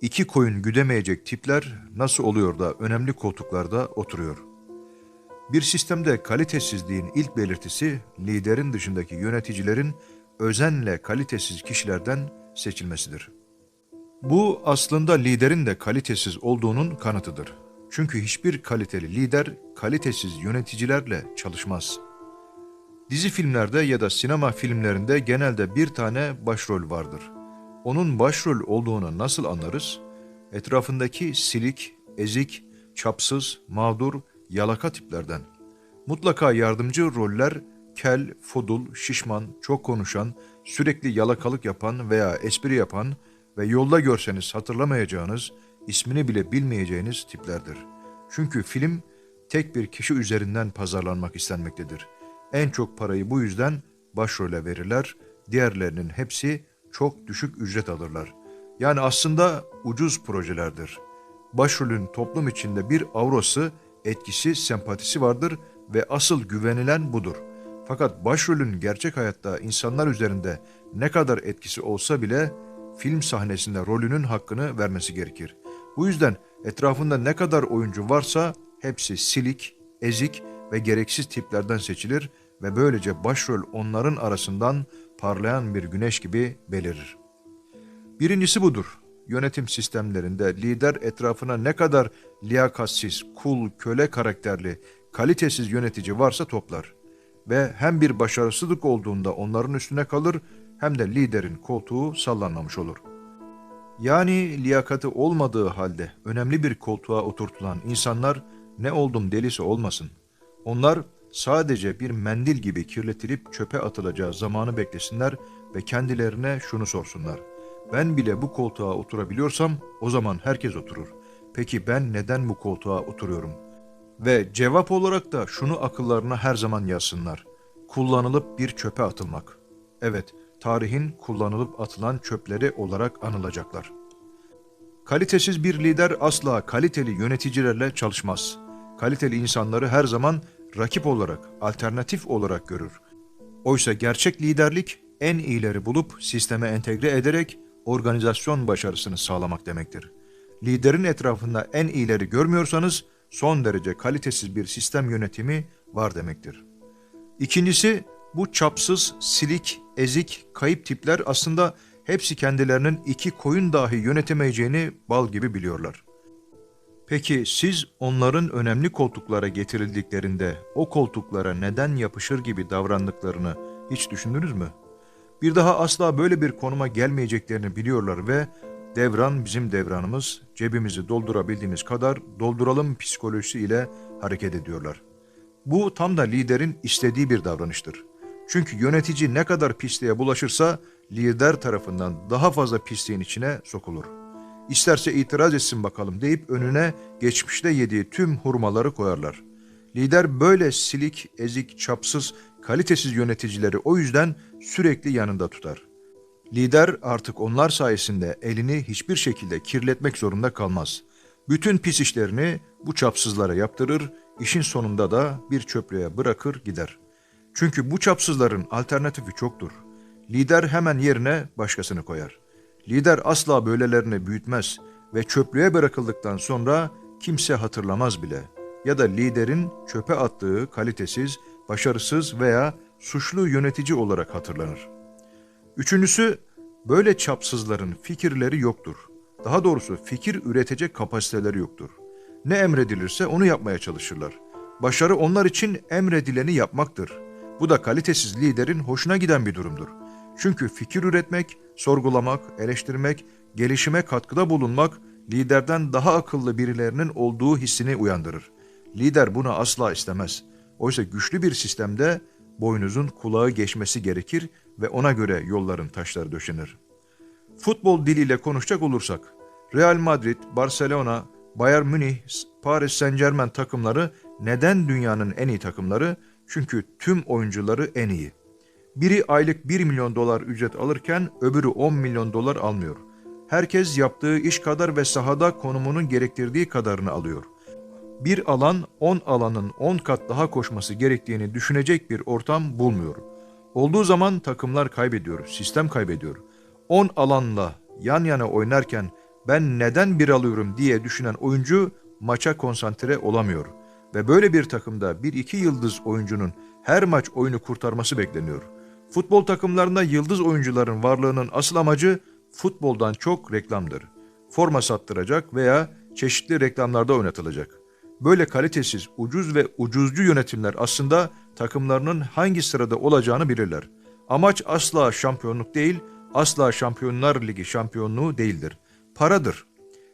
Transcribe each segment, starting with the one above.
iki koyun güdemeyecek tipler nasıl oluyor da önemli koltuklarda oturuyor? Bir sistemde kalitesizliğin ilk belirtisi liderin dışındaki yöneticilerin özenle kalitesiz kişilerden seçilmesidir. Bu aslında liderin de kalitesiz olduğunun kanıtıdır. Çünkü hiçbir kaliteli lider kalitesiz yöneticilerle çalışmaz. Dizi filmlerde ya da sinema filmlerinde genelde bir tane başrol vardır. Onun başrol olduğunu nasıl anlarız? Etrafındaki silik, ezik, çapsız, mağdur, yalaka tiplerden. Mutlaka yardımcı roller kel, fudul, şişman, çok konuşan, sürekli yalakalık yapan veya espri yapan ve yolda görseniz hatırlamayacağınız, ismini bile bilmeyeceğiniz tiplerdir. Çünkü film tek bir kişi üzerinden pazarlanmak istenmektedir. En çok parayı bu yüzden başrole verirler, diğerlerinin hepsi çok düşük ücret alırlar. Yani aslında ucuz projelerdir. Başrolün toplum içinde bir avrosu, etkisi, sempatisi vardır ve asıl güvenilen budur. Fakat başrolün gerçek hayatta insanlar üzerinde ne kadar etkisi olsa bile film sahnesinde rolünün hakkını vermesi gerekir. Bu yüzden etrafında ne kadar oyuncu varsa hepsi silik, ezik ve gereksiz tiplerden seçilir ve böylece başrol onların arasından parlayan bir güneş gibi belirir. Birincisi budur. Yönetim sistemlerinde lider etrafına ne kadar liyakatsiz, kul, köle karakterli, kalitesiz yönetici varsa toplar. Ve hem bir başarısızlık olduğunda onların üstüne kalır hem de liderin koltuğu sallanmamış olur. Yani liyakati olmadığı halde önemli bir koltuğa oturtulan insanlar ne oldum delisi olmasın. Onlar sadece bir mendil gibi kirletilip çöpe atılacağı zamanı beklesinler ve kendilerine şunu sorsunlar. Ben bile bu koltuğa oturabiliyorsam o zaman herkes oturur. Peki ben neden bu koltuğa oturuyorum? Ve cevap olarak da şunu akıllarına her zaman yazsınlar. Kullanılıp bir çöpe atılmak. Evet, tarihin kullanılıp atılan çöpleri olarak anılacaklar. Kalitesiz bir lider asla kaliteli yöneticilerle çalışmaz. Kaliteli insanları her zaman rakip olarak, alternatif olarak görür. Oysa gerçek liderlik en iyileri bulup sisteme entegre ederek organizasyon başarısını sağlamak demektir. Liderin etrafında en iyileri görmüyorsanız son derece kalitesiz bir sistem yönetimi var demektir. İkincisi bu çapsız, silik, ezik, kayıp tipler aslında hepsi kendilerinin iki koyun dahi yönetemeyeceğini bal gibi biliyorlar. Peki siz onların önemli koltuklara getirildiklerinde o koltuklara neden yapışır gibi davrandıklarını hiç düşündünüz mü? Bir daha asla böyle bir konuma gelmeyeceklerini biliyorlar ve devran bizim devranımız, cebimizi doldurabildiğimiz kadar dolduralım psikolojisi ile hareket ediyorlar. Bu tam da liderin istediği bir davranıştır. Çünkü yönetici ne kadar pisliğe bulaşırsa lider tarafından daha fazla pisliğin içine sokulur. İsterse itiraz etsin bakalım deyip önüne geçmişte yediği tüm hurmaları koyarlar. Lider böyle silik, ezik, çapsız, kalitesiz yöneticileri o yüzden sürekli yanında tutar. Lider artık onlar sayesinde elini hiçbir şekilde kirletmek zorunda kalmaz. Bütün pis işlerini bu çapsızlara yaptırır, işin sonunda da bir çöplüğe bırakır gider. Çünkü bu çapsızların alternatifi çoktur. Lider hemen yerine başkasını koyar. Lider asla böylelerini büyütmez ve çöplüğe bırakıldıktan sonra kimse hatırlamaz bile. Ya da liderin çöpe attığı kalitesiz, başarısız veya suçlu yönetici olarak hatırlanır. Üçüncüsü, böyle çapsızların fikirleri yoktur. Daha doğrusu fikir üretecek kapasiteleri yoktur. Ne emredilirse onu yapmaya çalışırlar. Başarı onlar için emredileni yapmaktır. Bu da kalitesiz liderin hoşuna giden bir durumdur. Çünkü fikir üretmek, sorgulamak, eleştirmek, gelişime katkıda bulunmak liderden daha akıllı birilerinin olduğu hissini uyandırır. Lider bunu asla istemez. Oysa güçlü bir sistemde boynuzun kulağı geçmesi gerekir ve ona göre yolların taşları döşenir. Futbol diliyle konuşacak olursak, Real Madrid, Barcelona, Bayern Münih, Paris Saint Germain takımları neden dünyanın en iyi takımları? Çünkü tüm oyuncuları en iyi. Biri aylık 1 milyon dolar ücret alırken öbürü 10 milyon dolar almıyor. Herkes yaptığı iş kadar ve sahada konumunun gerektirdiği kadarını alıyor. Bir alan 10 alanın 10 kat daha koşması gerektiğini düşünecek bir ortam bulmuyor. Olduğu zaman takımlar kaybediyor, sistem kaybediyor. 10 alanla yan yana oynarken ben neden bir alıyorum diye düşünen oyuncu maça konsantre olamıyor. Ve böyle bir takımda bir iki yıldız oyuncunun her maç oyunu kurtarması bekleniyor. Futbol takımlarında yıldız oyuncuların varlığının asıl amacı futboldan çok reklamdır. Forma sattıracak veya çeşitli reklamlarda oynatılacak. Böyle kalitesiz, ucuz ve ucuzcu yönetimler aslında takımlarının hangi sırada olacağını bilirler. Amaç asla şampiyonluk değil, asla Şampiyonlar Ligi şampiyonluğu değildir. Paradır.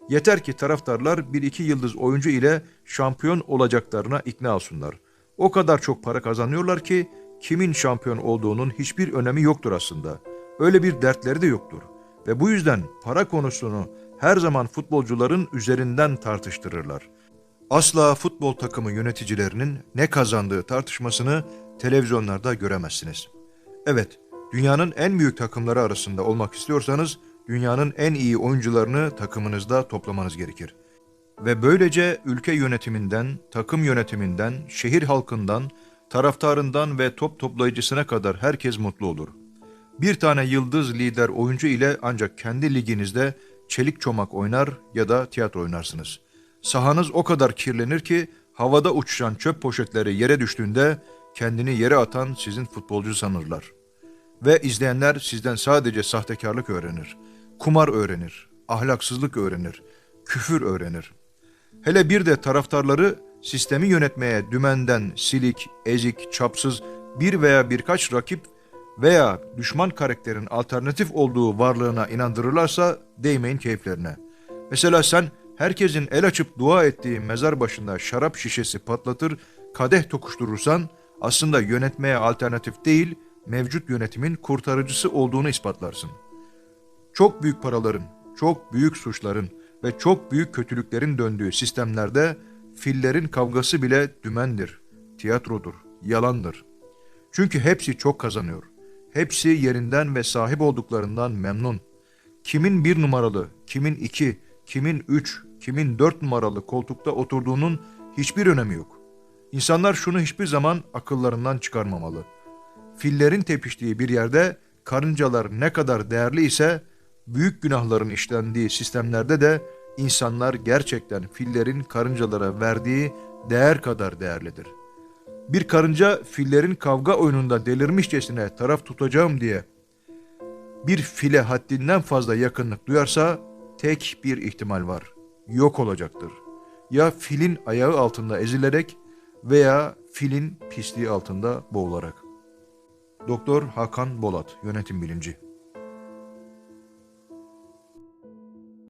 Yeter ki taraftarlar bir iki yıldız oyuncu ile şampiyon olacaklarına ikna olsunlar. O kadar çok para kazanıyorlar ki kimin şampiyon olduğunun hiçbir önemi yoktur aslında. Öyle bir dertleri de yoktur. Ve bu yüzden para konusunu her zaman futbolcuların üzerinden tartıştırırlar. Asla futbol takımı yöneticilerinin ne kazandığı tartışmasını televizyonlarda göremezsiniz. Evet, dünyanın en büyük takımları arasında olmak istiyorsanız dünyanın en iyi oyuncularını takımınızda toplamanız gerekir. Ve böylece ülke yönetiminden, takım yönetiminden, şehir halkından, taraftarından ve top toplayıcısına kadar herkes mutlu olur. Bir tane yıldız lider oyuncu ile ancak kendi liginizde çelik çomak oynar ya da tiyatro oynarsınız. Sahanız o kadar kirlenir ki havada uçuşan çöp poşetleri yere düştüğünde kendini yere atan sizin futbolcu sanırlar. Ve izleyenler sizden sadece sahtekarlık öğrenir, kumar öğrenir, ahlaksızlık öğrenir, küfür öğrenir. Hele bir de taraftarları sistemi yönetmeye dümenden silik, ezik, çapsız bir veya birkaç rakip veya düşman karakterin alternatif olduğu varlığına inandırırlarsa değmeyin keyiflerine. Mesela sen herkesin el açıp dua ettiği mezar başında şarap şişesi patlatır, kadeh tokuşturursan aslında yönetmeye alternatif değil, mevcut yönetimin kurtarıcısı olduğunu ispatlarsın. Çok büyük paraların, çok büyük suçların ve çok büyük kötülüklerin döndüğü sistemlerde fillerin kavgası bile dümendir, tiyatrodur, yalandır. Çünkü hepsi çok kazanıyor. Hepsi yerinden ve sahip olduklarından memnun. Kimin bir numaralı, kimin iki, kimin üç, kimin dört numaralı koltukta oturduğunun hiçbir önemi yok. İnsanlar şunu hiçbir zaman akıllarından çıkarmamalı. Fillerin tepiştiği bir yerde karıncalar ne kadar değerli ise büyük günahların işlendiği sistemlerde de insanlar gerçekten fillerin karıncalara verdiği değer kadar değerlidir. Bir karınca fillerin kavga oyununda delirmişçesine taraf tutacağım diye bir file haddinden fazla yakınlık duyarsa tek bir ihtimal var. Yok olacaktır. Ya filin ayağı altında ezilerek veya filin pisliği altında boğularak. Doktor Hakan Bolat, Yönetim Bilimci